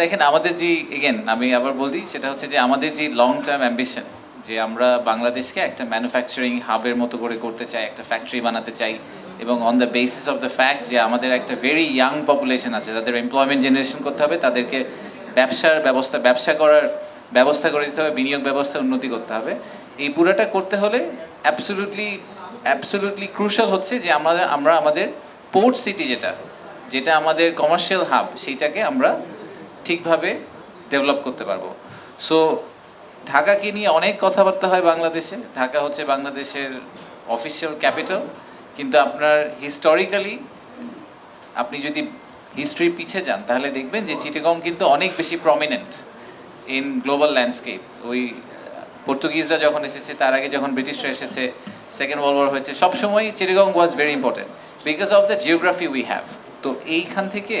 দেখেন আমাদের যে এগেন আমি আবার বলি সেটা হচ্ছে যে আমাদের যে লং টার্ম অ্যাম্বিশন যে আমরা বাংলাদেশকে একটা ম্যানুফ্যাকচারিং হাবের মতো করে করতে চাই, একটা ফ্যাক্টরি বানাতে চাই, এবং on the basis of the fact যে আমাদের একটা ভেরি ইয়াং পপুলেশন আছে, যাদের এমপ্লয়মেন্ট জেনারেশন করতে হবে, তাদেরকে ব্যবসার ব্যবস্থা, ব্যবসা করার ব্যবস্থা করে দিতে হবে, বিনিয়োগ ব্যবস্থা উন্নতি করতে হবে। এই পুরোটা করতে হলে অ্যাবসলুটলি অ্যাবসলুটলি ক্রুশাল হচ্ছে যে আমরা আমরা আমাদের পোর্ট সিটি যেটা যেটা আমাদের কমার্শিয়াল হাব সেইটাকে আমরা ঠিকভাবে ডেভেলপ করতে পারব। সো ঢাকাকে নিয়ে অনেক কথাবার্তা হয় বাংলাদেশে। ঢাকা হচ্ছে বাংলাদেশের অফিসিয়াল ক্যাপিটাল কিন্তু আপনার হিস্টোরিক্যালি আপনি যদি হিস্ট্রি পিছে যান, তাহলে দেখবেন যে চিটাগং কিন্তু অনেক বেশি প্রমিনেন্ট ইন গ্লোবাল ল্যান্ডস্কেপ ওই, পর্তুগিজরা যখন এসেছে, তার আগে যখন ব্রিটিশরা এসেছে সেকেন্ড ওয়ার্ল্ড ওয়ার হয়েছে সবসময় Chittagong was very important because of the geography we have তো এইখান থেকে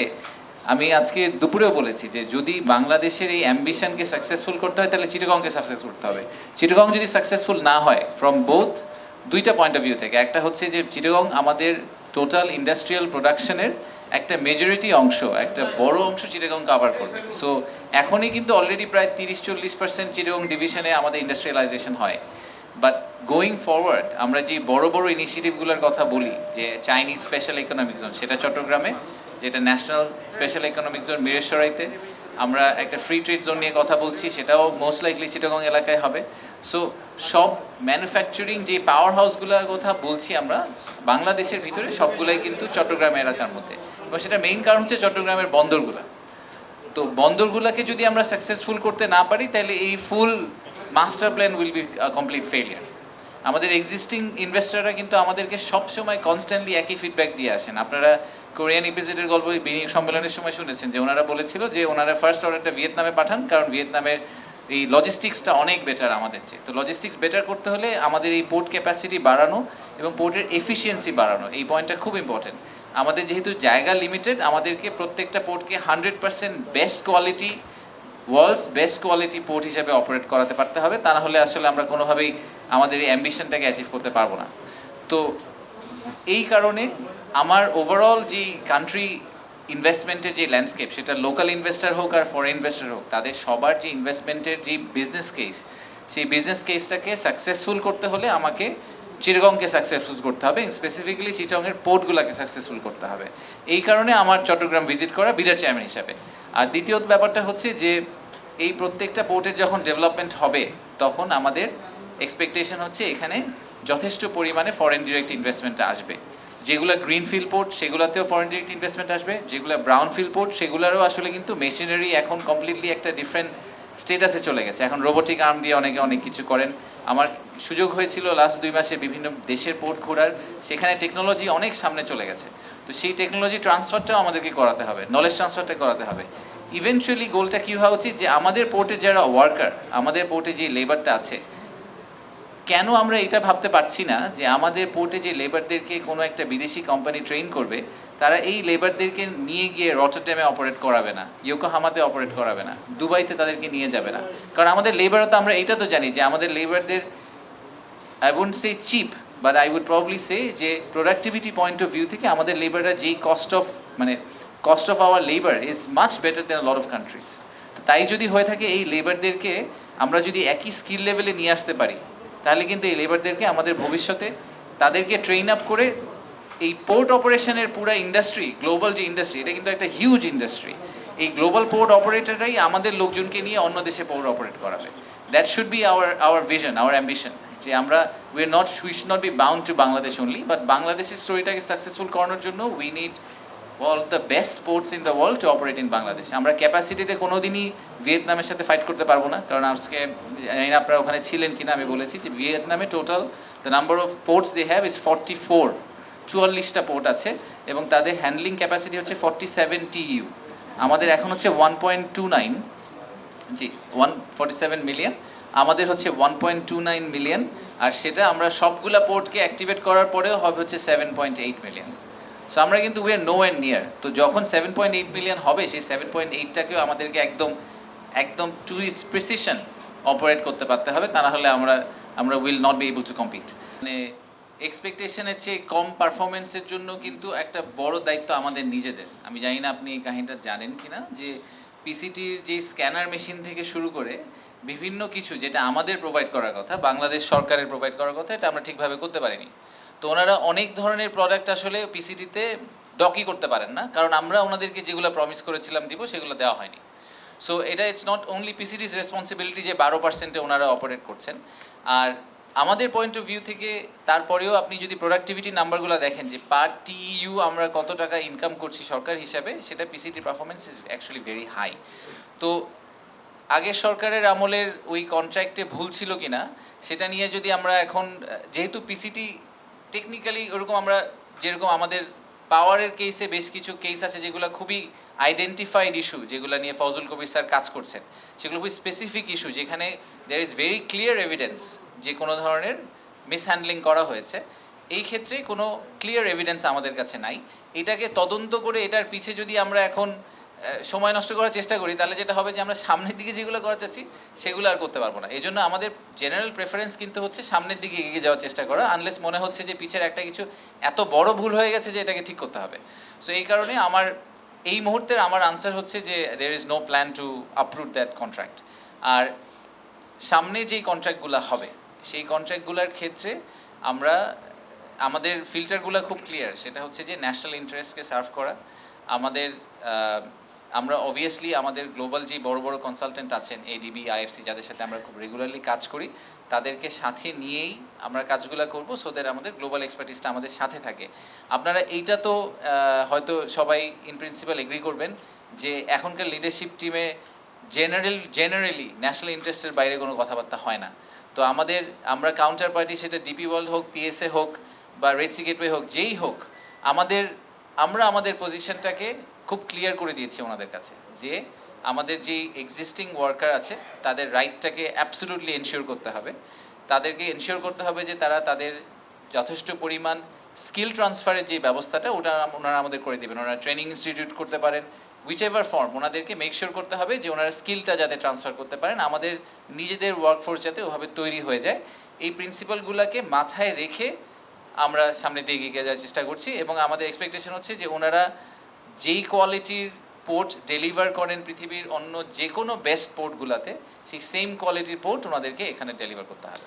আমি আজকে দুপুরেও বলেছি যে যদি বাংলাদেশের এই অ্যাম্বিশনকে সাকসেসফুল করতে হয়, তাহলে চিটাগংকে সাকসেসফুল করতে হবে। চিটাগং যদি সাকসেসফুল না হয় ফ্রম বোথ দুইটা পয়েন্ট অফ ভিউ থেকে, একটা হচ্ছে যে চিটাগং আমাদের টোটাল ইন্ডাস্ট্রিয়াল প্রোডাকশনের একটা মেজরিটি অংশ, একটা বড় অংশ চিটাগং কভার করবে। সো এখনই কিন্তু অলরেডি প্রায় তিরিশ চল্লিশ পার্সেন্ট চিটাগং ডিভিশনে আমাদের ইন্ডাস্ট্রিয়ালাইজেশন হয়। বাট গোয়িং ফরওয়ার্ড আমরা যে বড় বড় ইনিশিয়েটিভগুলোর কথা বলি, যে চাইনিজ স্পেশাল ইকোনমিক জোন সেটা চট্টগ্রামে যেটা ন্যাশনাল স্পেশাল ইকোনমিক জোন মিরেশ্বরাইতে আমরা একটা ফ্রি ট্রেড জোন নিয়ে কথা বলছি, সেটাও মোস্ট লাইকলি চিটাগং এলাকায় হবে। সো সব ম্যানুফ্যাকচারিং যে পাওয়ার হাউসগুলোর কথা বলছি আমরা, বাংলাদেশের ভিতরে সবগুলাই কিন্তু চট্টগ্রাম এলাকার মধ্যে। এবং সেটা মেইন কারণ হচ্ছে চট্টগ্রামের বন্দরগুলা। তো বন্দরগুলোকে যদি আমরা সাকসেসফুল করতে না পারি, তাহলে এই full master plan will be complete failure আমাদের এক্সিস্টিং ইনভেস্টররা কিন্তু আমাদেরকে সবসময় কনস্ট্যান্টলি একই ফিডব্যাক দিয়ে আসেন। আপনারা কোরিয়ান ইপিজেডের গল্প বিনিয়োগ সম্মেলনের সময় শুনেছেন যে ওনারা বলেছিল যে ওনারা ফার্স্ট অর্ডারটা ভিয়েতনামে পাঠান, কারণ ভিয়েতনামের এই লজিস্টিক্সটা অনেক বেটার আমাদের চেয়ে। তো লজিস্টিক্স বেটার করতে হলে আমাদের এই পোর্ট ক্যাপাসিটি বাড়ানো এবং পোর্টের এফিসিয়েন্সি বাড়ানো, এই পয়েন্টটা খুব ইম্পর্টেন্ট আমাদের যেহেতু জায়গা লিমিটেড আমাদেরকে প্রত্যেকটা পোর্টকে hundred percent best quality world's best quality port হিসেবে অপারেট করাতে পারতে হবে। তা না হলে আসলে আমরা কোনোভাবেই আমাদের এই অ্যাম্বিশনটাকে অ্যাচিভ করতে পারব না। তো এই কারণে আমার ওভারঅল যে কান্ট্রি ইনভেস্টমেন্টের যে ল্যান্ডস্কেপ সেটা লোকাল ইনভেস্টার হোক আর ফরেন ইনভেস্টর হোক, তাদের সবার যে ইনভেস্টমেন্টের যে বিজনেস কেস সেই বিজনেস কেসটাকে সাকসেসফুল করতে হলে আমাকে চিরগংকে সাকসেসফুল করতে হবে স্পেসিফিক্যালি চিটংয়ের পোর্টগুলোকে সাকসেসফুল করতে হবে। এই কারণে আমার চট্টগ্রাম ভিজিট করা বিরাট চেয়ারম্যান হিসাবে। আর দ্বিতীয় ব্যাপারটা হচ্ছে যে, এই প্রত্যেকটা পোর্টের যখন ডেভেলপমেন্ট হবে, তখন আমাদের এক্সপেকটেশন হচ্ছে এখানে যথেষ্ট পরিমাণে ফরেন ডিরেক্ট ইনভেস্টমেন্ট আসবে। যেগুলো গ্রিনফিল্ড পোর্ট সেগুলোতেও ফরেন ডিরেক্ট ইনভেস্টমেন্ট আসবে। যেগুলো ব্রাউনফিল্ড পোর্ট সেগুলোরও আসলে কিন্তু মেশিনারি এখন কমপ্লিটলি একটা ডিফারেন্ট স্টেটাসে চলে গেছে। এখন রোবোটিক আর্ম দিয়ে অনেকে অনেক কিছু করেন। আমার সুযোগ হয়েছিল লাস্ট দুই মাসে বিভিন্ন দেশের পোর্ট ঘোরার। সেখানে টেকনোলজি অনেক সামনে চলে গেছে। তো সেই টেকনোলজি ট্রান্সফারটাও আমাদেরকে করাতে হবে নলেজ ট্রান্সফারটা করাতে হবে। ইভেনচুয়ালি গোলটা কী হওয়া উচিত? যে আমাদের পোর্টে যারা ওয়ার্কার আমাদের পোর্টে যে লেবারটা আছে কেন আমরা এটা ভাবতে পারছি না যে আমাদের পোর্টে যে লেবারদেরকে কোনো একটা বিদেশি কোম্পানি ট্রেন করবে, তারা এই লেবারদেরকে নিয়ে গিয়ে রটারডেমে অপারেট করাবে না ইয়োকোহামাতে অপারেট করাবে না দুবাইতে তাদেরকে নিয়ে যাবে না। কারণ আমাদের লেবারও তো আমরা এটা তো জানি যে আমাদের লেবারদের I would say cheap but I would probably say যে প্রোডাক্টিভিটি পয়েন্ট অফ ভিউ থেকে আমাদের লেবাররা যেই কস্ট অফ মানে cost of our labour is much better than lot of countries তাই যদি হয়ে থাকে এই লেবারদেরকে আমরা যদি একই স্কিল লেভেলে নিয়ে আসতে পারি তাহলে কিন্তু এই লেবারদেরকে আমাদের ভবিষ্যতে তাদেরকে ট্রেন আপ করে এই পোর্ট অপারেশনের পুরো ইন্ডাস্ট্রি গ্লোবাল যে ইন্ডাস্ট্রি এটা কিন্তু একটা হিউজ ইন্ডাস্ট্রি এই গ্লোবাল পোর্ট অপারেটররাই আমাদের লোকজনকে নিয়ে অন্য দেশে পোর্ট অপারেট করাবে। That should be our our vision our ambition যে আমরা we are not we should not be bound to Bangladesh only but বাংলাদেশের স্টোরিটাকে সাকসেসফুল করানোর জন্য we need all the best sports in the world to operate in Bangladesh আমরা ক্যাপাসিটিতে কোনোদিনই ভিয়েতনামের সাথে ফাইট করতে পারব না। কারণ আজকে, জানি না আপনারা ওখানে ছিলেন কিনা, আমি বলেছি যে ভিয়েতনামে total the number of ports they have is forty four চুয়াল্লিশটা port আছে এবং তাদের হ্যান্ডলিং ক্যাপাসিটি হচ্ছে ফর্টি সেভেন টি ইউ আমাদের এখন হচ্ছে ওয়ান পয়েন্ট টু নাইন জি ওয়ান ফর্টি সেভেন মিলিয়ন আমাদের হচ্ছে one point two nine million আর সেটা আমরা সবগুলা পোর্টকে অ্যাক্টিভেট করার পরেও হবে হচ্ছে seven point eight million so আমরা কিন্তু we are no and near তো যখন সেভেন পয়েন্ট এইট মিলিয়ন হবে, সেই সেভেন পয়েন্ট এইটটাকেও আমাদেরকে একদম একদম টু ইটস প্রিসিশন অপারেট করতে পারতে হবে। তা না হলে আমরা আমরা will not be able to compete মানে এক্সপেকটেশনের চেয়ে কম পারফরমেন্সের জন্য কিন্তু একটা বড় দায়িত্ব আমাদের নিজেদের। আমি জানি না আপনি এই কাহিনীটা জানেন কিনা, যে পিসিটির যে স্ক্যানার মেশিন থেকে শুরু করে বিভিন্ন কিছু যেটা আমাদের প্রোভাইড করার কথা, বাংলাদেশ সরকারের প্রোভাইড করার কথা, এটা আমরা ঠিকভাবে করতে পারিনি। তো ওনারা অনেক ধরনের প্রোডাক্ট আসলে পিসিটিতে ডকি করতে পারেন না, কারণ আমরা ওনাদেরকে যেগুলো প্রমিস করেছিলাম দিব, সেগুলো দেওয়া হয়নি। সো এটা it's not only PCT's responsibility যে বারো পার্সেন্টে ওনারা অপারেট করছেন। আর আমাদের পয়েন্ট অফ ভিউ থেকে তারপরেও আপনি যদি প্রোডাক্টিভিটি নাম্বারগুলো দেখেন যে পার টিইউ আমরা কত টাকা ইনকাম করছি সরকার হিসাবে, সেটা PCT performance is actually very high তো আগের সরকারের আমলের ওই কন্ট্রাক্টে ভুল ছিল কিনা, সেটা নিয়ে যদি আমরা এখন, যেহেতু পিসিটি টেকনিক্যালি ওরকম আমরা যেরকম আমাদের পাওয়ারের কেসে বেশ কিছু কেস আছে যেগুলো খুবই আইডেন্টিফাইড ইস্যু যেগুলো নিয়ে ফজল কবির স্যার কাজ করছেন। সেগুলো খুবই স্পেসিফিক ইস্যু যেখানে there is very clear evidence যে কোনো ধরনের মিসহ্যান্ডলিং করা হয়েছে। এই ক্ষেত্রে কোনো ক্লিয়ার এভিডেন্স আমাদের কাছে নাই। এটাকে তদন্ত করে এটার পিছে যদি আমরা এখন সময় নষ্ট করার চেষ্টা করি, তাহলে যেটা হবে যে আমরা সামনের দিকে যেগুলো করা চাচ্ছি, সেগুলো আর করতে পারব না। এই জন্য আমাদের জেনারেল প্রেফারেন্স কিন্তু হচ্ছে সামনের দিকে এগিয়ে যাওয়ার চেষ্টা করা আনলেস মনে হচ্ছে যে পিছের একটা কিছু এত বড় ভুল হয়ে গেছে যে এটাকে ঠিক করতে হবে। সো এই কারণে আমার, এই মুহূর্তের আমার আনসার হচ্ছে যে there is no plan to approve that contract আর সামনে যেই কন্ট্রাক্টগুলো হবে, সেই কন্ট্রাক্টগুলোর ক্ষেত্রে আমরা, আমাদের ফিল্টারগুলো খুব ক্লিয়ার সেটা হচ্ছে যে ন্যাশনাল ইন্টারেস্টকে সার্ভ করা, আমাদের আমরা অবভিয়াসলি আমাদের গ্লোবাল যে বড় বড় কনসালটেন্ট আছেন এডিবি আইএফসি যাদের সাথে আমরা খুব রেগুলারলি কাজ করি, তাদেরকে সাথে নিয়েই আমরা কাজগুলো করব সো দ্যাট আমাদের গ্লোবাল এক্সপার্টিসটা আমাদের সাথে থাকে। আপনারা এইটা তো হয়তো সবাই ইন প্রিন্সিপাল এগ্রি করবেন যে এখনকার লিডারশিপ টিমে জেনারেল জেনারেলি ন্যাশনাল ইন্টারেস্টের বাইরে কোনো কথাবার্তা হয় না। তো আমাদের, আমরা কাউন্টার পার্টি সেটা ডিপি ওয়ার্ল্ড হোক পিএসএ হোক বা রেড সি হোক, যেই হোক, আমাদের, আমরা আমাদের পজিশনটাকে খুব ক্লিয়ার করে দিয়েছি ওনাদের কাছে যে আমাদের যে এক্সিস্টিং ওয়ার্কার আছে, তাদের রাইটটাকে অ্যাবসলুটলি এনশিওর করতে হবে। তাদেরকে এনশিওর করতে হবে যে তারা তাদের যথেষ্ট পরিমাণ স্কিল ট্রান্সফারের যে ব্যবস্থাটা, ওটা ওনারা আমাদের করে দেবেন। ওনারা ট্রেনিং ইনস্টিটিউট করতে পারেন উইচ এভার ফর্ম ওনাদেরকে মেক শিওর করতে হবে যে ওনারা স্কিলটা যাতে ট্রান্সফার করতে পারেন। আমাদের নিজেদের ওয়ার্কফোর্স যাতে ওভাবে তৈরি হয়ে যায়। এই প্রিন্সিপালগুলোকে মাথায় রেখে আমরা সামনের দিকে এগিয়ে যাওয়ার চেষ্টা করছি এবং আমাদের এক্সপেকটেশন হচ্ছে যে ওনারা যেই কোয়ালিটির পোর্ট ডেলিভার করেন পৃথিবীর অন্য যে কোনো বেস্ট পোর্টগুলোতে সেই সেম কোয়ালিটির পোর্ট ওনাদেরকে এখানে ডেলিভার করতে হবে।